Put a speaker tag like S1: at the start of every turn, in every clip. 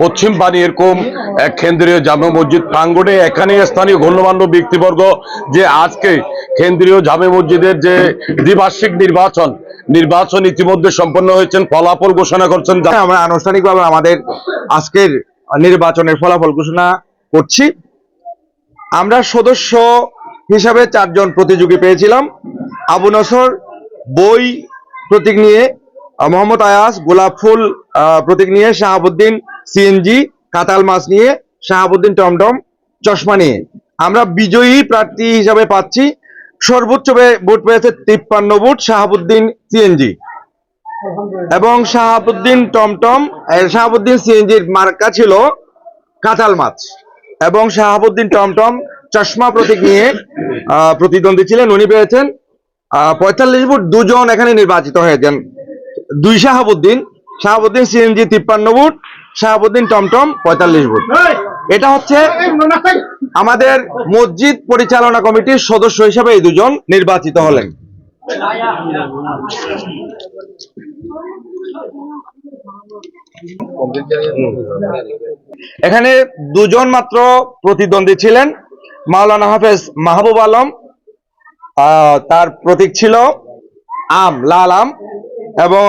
S1: পশ্চিম পানি এরকম এক কেন্দ্রীয় জামে মসজিদ প্রাঙ্গণে এখানে স্থানীয় গণ্যমান্য ব্যক্তিবর্গ যে আজকে কেন্দ্রীয় জামে মসজিদের যে দ্বিবার্ষিক নির্বাচন নির্বাচন ইতিমধ্যে সম্পন্ন হয়েছেন, ফলাফল ঘোষণা করছেন
S2: আমরা আনুষ্ঠানিকভাবে আমাদের আজকের নির্বাচনের ফলাফল ঘোষণা করছি। আমরা সদস্য হিসাবে চারজন প্রতিযোগী পেয়েছিলাম। আবু নসর, বই প্রতীক নিয়ে মোহাম্মদ আয়াস গোলাপ ফুল প্রতীক নিয়ে শাহাবুদ্দিন সিএনজি কাতাল মাছ নিয়ে শাহাবুদ্দিন টমটম, চশমা নিয়ে। আমরা বিজয়ী প্রার্থী হিসাবে পাচ্ছি। সর্বোচ্চ ভোট পেয়েছে তিপ্পান্ন ভোট শাহাবুদ্দিন সিএনজি এবং শাহাবুদ্দিন টমটম শাহাবুদ্দিন সিএনজির মার্কা ছিল কাঁঠাল মাছ। এবং শাহাবুদ্দিন টমটম চশমা প্রতীক নিয়ে প্রতিদ্বন্দ্বী ছিলেন। উনি পেয়েছেন আহ পঁয়তাল্লিশ ভোট। দুজন এখানে নির্বাচিত হয়েছেন। দুই শাহাবুদ্দিন শাহাবুদ্দিন সিএনজি তিপ্পান্ন ভোট শাহাবুদ্দিন টমটম পঁয়তাল্লিশ ভোট। এটা হচ্ছে আমাদের মসজিদ পরিচালনা কমিটির সদস্য হিসেবে এই দুজন নির্বাচিত হলেন। এখানে দুজন মাত্র প্রতিদ্বন্দ্বী ছিলেন মাওলানা হাফেজ মাহবুব আলম আহ, তার প্রতীক ছিল আম লাল আম এবং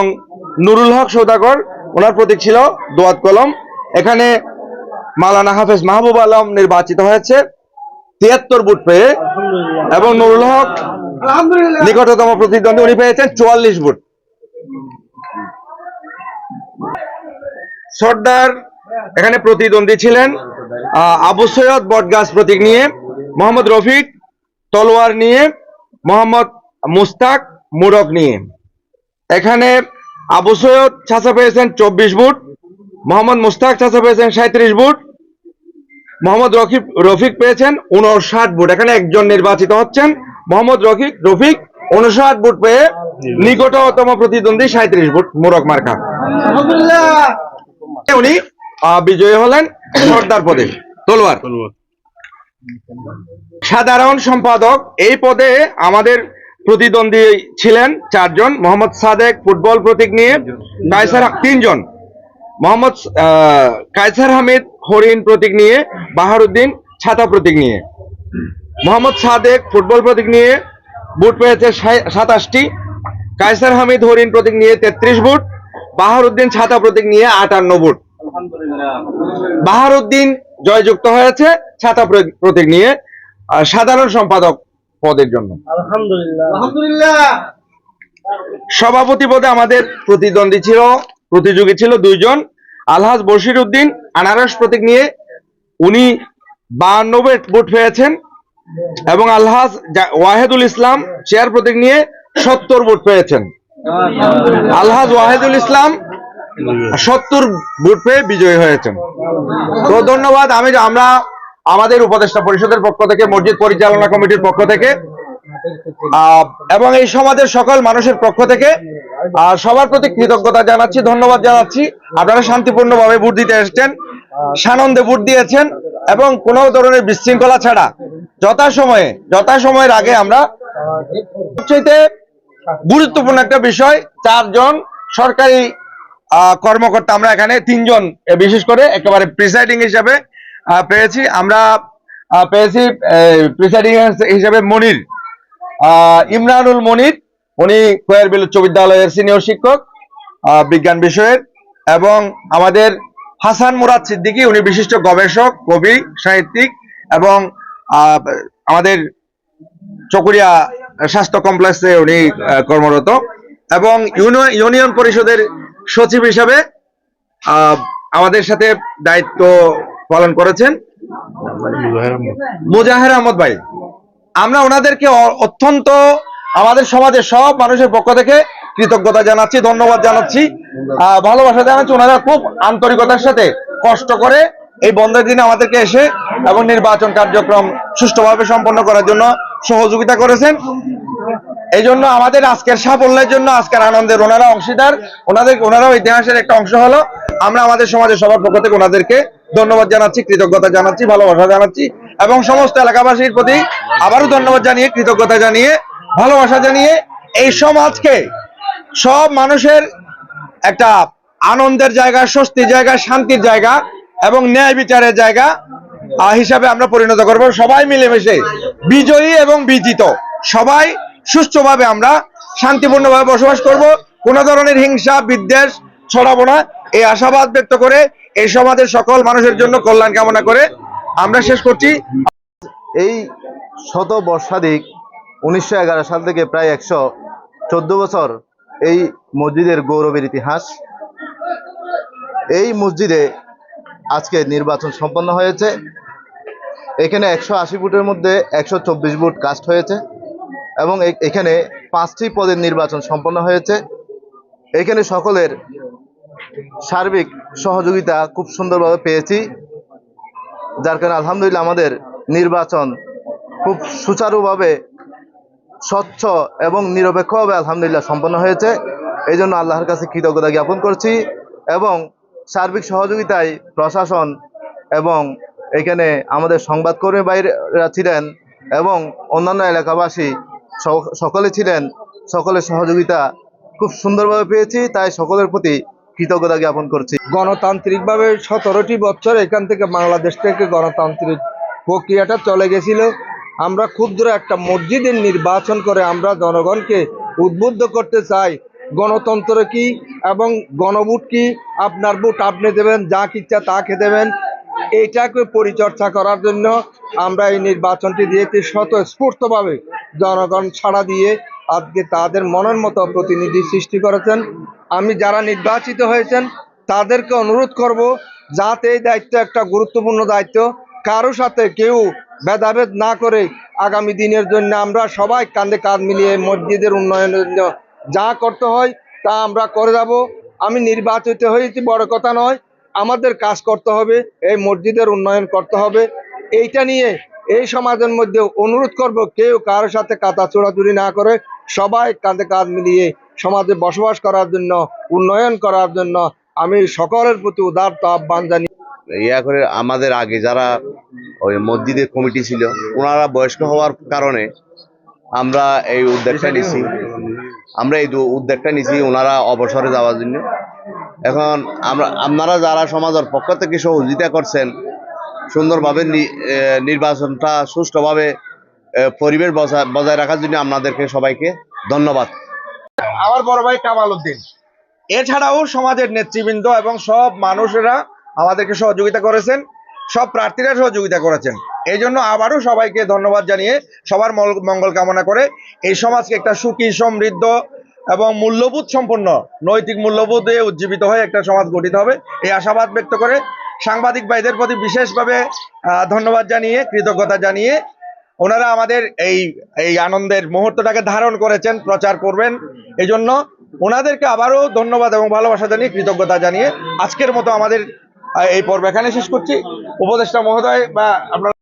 S2: নুরুল হক সৌদাগর ওনার প্রতীক ছিল দোয়াত কলম। এখানে মালানা হাফেজ মাহবুব আলম নির্বাচিত হয়েছে তিয়াত্তর বুট পেয়ে। এবং নুরুল হক নিকটতম প্রতিদ্বন্দ্বী উনি পেয়েছেন চুয়াল্লিশ বুট। সর্দার এখানে প্রতিদ্বন্দ্বী ছিলেন আহ, আবু সৈয়দ বটগাছ প্রতীক নিয়ে মোহাম্মদ রফিক তলোয়ার নিয়ে মোহাম্মদ মুস্তাক মুরক নিয়ে। এখানে আবু সৈয়দ ছাঁচা পেয়েছেন চব্বিশ বুট মোহাম্মদ মুস্তাক ছাঁচা পেয়েছেন সাঁত্রিশ বুট মোহাম্মদ রফিক রফিক পেয়েছেন উনষাট বুট। এখানে একজন নির্বাচিত হচ্ছেন মোহাম্মদ রফিক রফিক উনষাট বুট পেয়ে নিকটতম প্রতিদ্বন্দ্বী সাঁত্রিশ বুট মুরক। মার্কা উনি বিজয়ী হলেন সর্দার পদে তলোয়ার। সাধারণ সম্পাদক এই পদে আমাদের প্রতিদ্বন্দ্বী ছিলেন চারজন মোহাম্মদ সাদেক ফুটবল প্রতীক নিয়ে কায়সার তিনজন। মোহাম্মদ কায়সার হামিদ হরিণ প্রতীক নিয়ে বাহারুদ্দিন ছাতা প্রতীক নিয়ে। মোহাম্মদ সাদেক ফুটবল প্রতীক নিয়ে বুট পেয়েছে সাতাশটি। কায়সার হামিদ হরিণ প্রতীক নিয়ে তেত্রিশ বুট বাহারুদ্দিন ছাতা প্রতীক নিয়ে আটান্ন বুট। বাহারুদ্দিন জয়যুক্ত হয়েছে ছাতা প্রতীক নিয়ে। সাধারণ সম্পাদক পদের জন্য। সভাপতি পদে আমাদের প্রতিদ্বন্দ্বী ছিল প্রতিযোগী ছিল দুইজন। আলহাজ বশির উদ্দিন আনারস প্রতীক নিয়ে উনি বাহান্ন ভোট পেয়েছেন এবং আলহাজ ওয়াহেদুল ইসলাম চেয়ার প্রতীক নিয়ে সত্তর ভোট পেয়েছেন। আলহাজ ওয়াহেদুল ইসলাম সত্তর ভোট পেয়ে বিজয়ী হয়েছেন। তো ধন্যবাদ আমি আমরা আমাদের উপদেষ্টা পরিষদের পক্ষ থেকে, মসজিদ পরিচালনা কমিটির পক্ষ থেকে এবং এই সমাজের সকল মানুষের পক্ষ থেকে সবার প্রতি কৃতজ্ঞতা জানাচ্ছি, ধন্যবাদ জানাচ্ছি। আপনারা শান্তিপূর্ণভাবে ভোট দিতে এসেছেন, সানন্দে ভোট দিয়েছেন, এবং কোনো ধরনের বিশৃঙ্খলা ছাড়া যথাসময়ে, যথাসময়ের আগে আমরা সবচেয়ে গুরুত্বপূর্ণ একটা বিষয়, চারজন সরকারি কর্মকর্তা, আমরা এখানে তিনজন বিশেষ করে একেবারে প্রিসাইডিং হিসাবে পেয়েছি। আমরা পেয়েছি প্রিসাইডিং হিসাবে মনির। ইমরানুল মনির, উনি কোয়ারবিল উচ্চ বিদ্যালয়ের সিনিয়র শিক্ষক বিজ্ঞান বিষয়ের এবং আমাদের হাসান মুরাদ সিদ্দিকী, উনি বিশিষ্ট গবেষক, কবি, সাহিত্যিক এবং আমাদের চকুরিয়া স্বাস্থ্য কমপ্লেক্সে উনি কর্মরত এবং ইউনিয়ন পরিষদের সচিব হিসাবে আমাদের সাথে দায়িত্ব পালন করেছেন? মুজাহের আহমদ ভাই, আমরা ওনাদেরকে অত্যন্ত আমাদের সমাজের সব মানুষের পক্ষ থেকে কৃতজ্ঞতা জানাচ্ছি, ধন্যবাদ জানাচ্ছি ভালোবাসা জানাচ্ছি। ওনারা খুব আন্তরিকতার সাথে কষ্ট করে এই বন্ধের দিনে আমাদেরকে এসে এবং নির্বাচন কার্যক্রম সুষ্ঠুভাবে সম্পন্ন করার জন্য সহযোগিতা করেছেন। এই জন্য আমাদের আজকের সাফল্যের জন্য, আজকের আনন্দের ওনারা অংশীদার। ওনাদের, ওনারাও ইতিহাসের একটা অংশ হলো। আমরা আমাদের সমাজের সবার পক্ষ থেকে ওনাদেরকে ধন্যবাদ জানাচ্ছি, কৃতজ্ঞতা জানাচ্ছি, ভালোবাসা জানাচ্ছি এবং সমস্ত এলাকাবাসীর প্রতি আবারও ধন্যবাদ জানিয়ে, কৃতজ্ঞতা জানিয়ে, ভালোবাসা জানিয়ে এই সমাজকে সব মানুষের একটা আনন্দের জায়গা, স্বস্তির জায়গা, শান্তির জায়গা এবং ন্যায় বিচারের জায়গা হিসাবে আমরা পরিণত করব। সবাই মিলেমিশে বিজয়ী এবং বিজিত, সবাই সুস্থভাবে আমরা শান্তিপূর্ণভাবে বসবাস করব। কোনো ধরনের হিংসা, বিদ্বেষ ছড়াবো না। এই আশাবাদ ব্যক্ত করে এই সমাজের সকল মানুষের জন্য কল্যাণ কামনা করে আমরা শেষ করছি।
S3: এই শত বর্ষাধিক উনিশশো এগারো সাল থেকে প্রায় একশো চোদ্দ বছর এই মসজিদের গৌরবের ইতিহাস। এই মসজিদে আজকে নির্বাচন সম্পন্ন হয়েছে। এখানে একশো আশি ফুটের মধ্যে একশো চব্বিশ ফুট কাস্ট হয়েছে এবং এখানে পাঁচটি পদের নির্বাচন সম্পন্ন হয়েছে। এখানে সকলের সার্বিক সহযোগিতা খুব সুন্দরভাবে পেয়েছি, যার কারণে আলহামদুলিল্লাহ আমাদের নির্বাচন খুব সুচারুভাবে, স্বচ্ছ এবং নিরপেক্ষভাবে আলহামদুলিল্লাহ সম্পন্ন হয়েছে। এই জন্য আল্লাহর কাছে কৃতজ্ঞতা জ্ঞাপন করছি এবং সার্বিক সহযোগিতায় প্রশাসন এবং এখানে আমাদের সংবাদকর্মী বাইরেরা ছিলেন এবং অন্যান্য এলাকাবাসী সকলে ছিলেন, সকলের সহযোগিতা খুব সুন্দরভাবে পেয়েছি। তাই সকলের প্রতি কৃতজ্ঞতা জ্ঞাপন করছি।
S4: গণতান্ত্রিকভাবে সতেরোটি বছর এখান থেকে বাংলাদেশ থেকে গণতান্ত্রিক প্রক্রিয়াটা চলে গেছিল। আমরা ক্ষুদ্র একটা মসজিদের নির্বাচন করে আমরা জনগণকে উদ্বুদ্ধ করতে চাই। গণতন্ত্র কি এবং গণভোট কি? আপনার ভোট আপনি দেবেন, যা ইচ্ছা তা খেতে দেবেন। এইটাকে পরিচর্যা করার জন্য আমরা এই নির্বাচনটি দিয়েছি স্বতঃস্ফূর্তভাবে। জনগণ ছাড়া দিয়ে আজকে তাদের মনের মতো প্রতিনিধি সৃষ্টি করেছেন। আমি যারা নির্বাচিত হয়েছেন, তাদেরকে অনুরোধ করব যাতে এই দায়িত্ব একটা গুরুত্বপূর্ণ দায়িত্ব। কারও সাথে কেউ ভেদাভেদ না করে আগামী দিনের জন্য আমরা সবাই কাঁধে কাঁধ মিলিয়ে মসজিদের উন্নয়নের জন্য যা করতে হয় তা আমরা করে যাব। আমি নির্বাচিত হয়েছি, বড় কথা নয়। আমাদের কাজ করতে হবে, এই মসজিদের উন্নয়ন করতে হবে। এইটা নিয়ে এই সমাজের মধ্যে অনুরোধ করব, কেউ কারোর সাথে কাতা চোরাচুরি না করে সবাই কাঁধে কাঁধ মিলিয়ে সমাজে বসবাস করার জন্য, উন্নয়ন করার জন্য আমি সকলের প্রতি উদারত আহ্বান জানি
S5: ইয়া করে আমাদের আগে যারা ওই মসজিদের কমিটি ছিল, ওনারা বয়স্ক হওয়ার কারণে আমরা এই উদ্যোগটা নিছি। আমরা এই উদ্যোগটা নিছি ওনারা অবসরে যাওয়ার জন্য। এখন আমরা আপনারা যারা সমাজের পক্ষ থেকে সহযোগিতা করছেন, সুন্দরভাবে নির্বাচনটা সুষ্ঠুভাবে পরিবেশ বজায় রাখার জন্য আপনাদেরকে সবাইকে ধন্যবাদ।
S2: আমার বড় ভাই কামাল উদ্দিন। এছাড়াও সমাজের নেতৃবৃন্দ এবং সব মানুষেরা আমাদেরকে সহযোগিতা করেছেন, সব প্রার্থীরা সহযোগিতা করেছেন। এই জন্য আবারও সবাইকে ধন্যবাদ জানিয়ে সবার মঙ্গল কামনা করে এই সমাজকে একটা সুখী, সমৃদ্ধ এবং মূল্যবোধ সম্পন্ন, নৈতিক মূল্যবোধে উজ্জীবিত হয়ে একটা সমাজ গঠিত হবে। এই আশাবাদ ব্যক্ত করে সাংবাদিক ভাইদের প্রতি বিশেষভাবে ধন্যবাদ জানিয়ে, কৃতজ্ঞতা জানিয়ে ওনারা আমাদের এই এই আনন্দের মুহূর্তটাকে ধারণ করেছেন, প্রচার করবেন। এই জন্য ওনাদেরকে আবারও ধন্যবাদ এবং ভালোবাসা জানিয়ে, কৃতজ্ঞতা জানিয়ে আজকের মতো আমাদের এই পর্ব এখানে শেষ করছি। উপদেষ্টা মহোদয় বা আপনারা